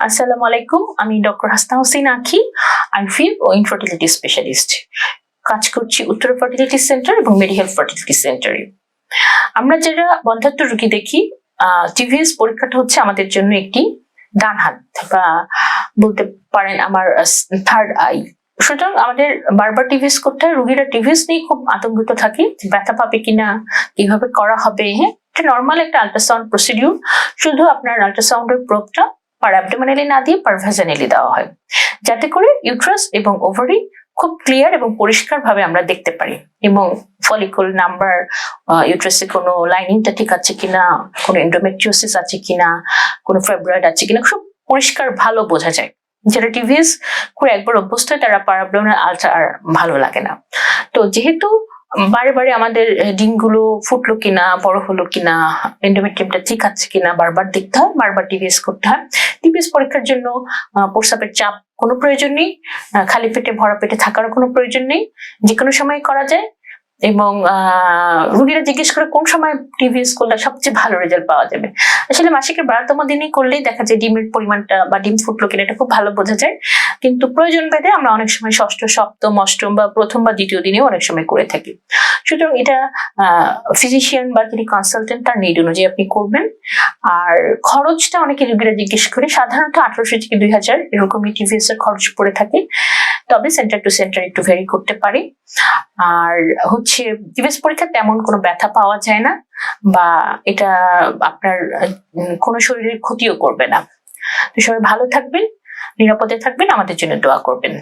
আসসালামু আলাইকুম, আমি ডক্টর হাসনা হোসেন আখি। আইভিএফ ও ইনফার্টিলিটি স্পেশালিস্ট কাজ করছি উত্তর ফার্টিলিটি সেন্টার এবং মেডিকেল ফার্টিলিটি সেন্টারে আমরা যারা বন্ধাত্ম রুগী দেখি টিভিএস পরীক্ষাটা হচ্ছে আমাদের জন্য একটি ডান হাত বা বলতে পারেন আমার থার্ড আই সুতরাং আমাদের বারবার টিভিএস করতে হয়, রুগীরা টিভিএস নিয়ে খুব আতঙ্কিত থাকে ব্যথা পাবে কিনা, কীভাবে করা হবে। হ্যাঁ এটা নর্মাল একটা আল্ট্রাসাউন্ড প্রসিডিউর শুধু আপনার আল্ট্রাসাউন্ডের প্রোবটা পার অ্যাবডোমিনালি না দিয়ে পার ভ্যাজানালি দেওয়া হয়। যাতে করে ইউট্রাস এবং ওভারি খুব ক্লিয়ার এবং পরিষ্কার ভাবে আমরা দেখতে পারি এবং ফলিকল নাম্বার ইউট্রাসে কোনো লাইনিংটা ঠিক আছে কিনা, কোনো এন্ডোমেট্রিওসিস আছে কিনা, কোনো ফেব্রয়েড আছে কিনা, খুব পরিষ্কার, ভালো বোঝা যায়। যারা টিভিএস করে একবার অভ্যস্ত হয়, তারা পারাবলোনার আলট্রা আর ভালো লাগে না। তো যেহেতু বারে বারে আমাদের ডিমগুলো ফুটলো কিনা, বড় হলো কিনা এন্ডোমেট্রিয়ামটা ঠিক আছে কিনা, বারবার দেখতে হয়, বারবার টিভিএস করতে হয়। টিভিএস পরীক্ষার জন্য প্রস্রাবের চাপ কোনো প্রয়োজন নেই খালি পেটে, ভরা পেটে থাকারও কোনো প্রয়োজন নেই। যে কোনো সময় করা যায় এবং রুগীরা জিজ্ঞেস করে কোন সময় টিভিএস করলে সবচেয়ে ভালো রেজাল্ট পাওয়া যাবে। আসলে মাসিকের বারোতম দিনেই করলেই দেখা যায় ডিমের পরিমাণটা বা ডিম ফুটলো কিনা এটা খুব ভালো বোঝা যায়। কিন্তু প্রয়োজন ভেদে আমরা অনেক সময় ষষ্ঠ, সপ্তম, অষ্টম বা প্রথম বা দ্বিতীয় দিনেও অনেক সময় করে থাকি। সুতরাং এটা ফিজিশিয়ান বা যিনি কনসালটেন্ট তার নিড অনুযায়ী আপনি করবেন। আর খরচটা অনেকে রুগীরা জিজ্ঞেস করে সাধারণত আঠারোশো থেকে দুই হাজার এরকমই টিভিএস এর খরচ পড়ে থাকে। তবে সেন্টার টু সেন্টার একটু ভেরি করতে পারে। আর হচ্ছে টিভিএস পরীক্ষা তেমন কোনো ব্যথা পাওয়া যায় না বা এটা আপনার কোনো শরীরের ক্ষতিও করবে না। তো সবাই ভালো থাকবেন, নিরাপদে থাকবেন, আমাদের জন্য দোয়া করবেন।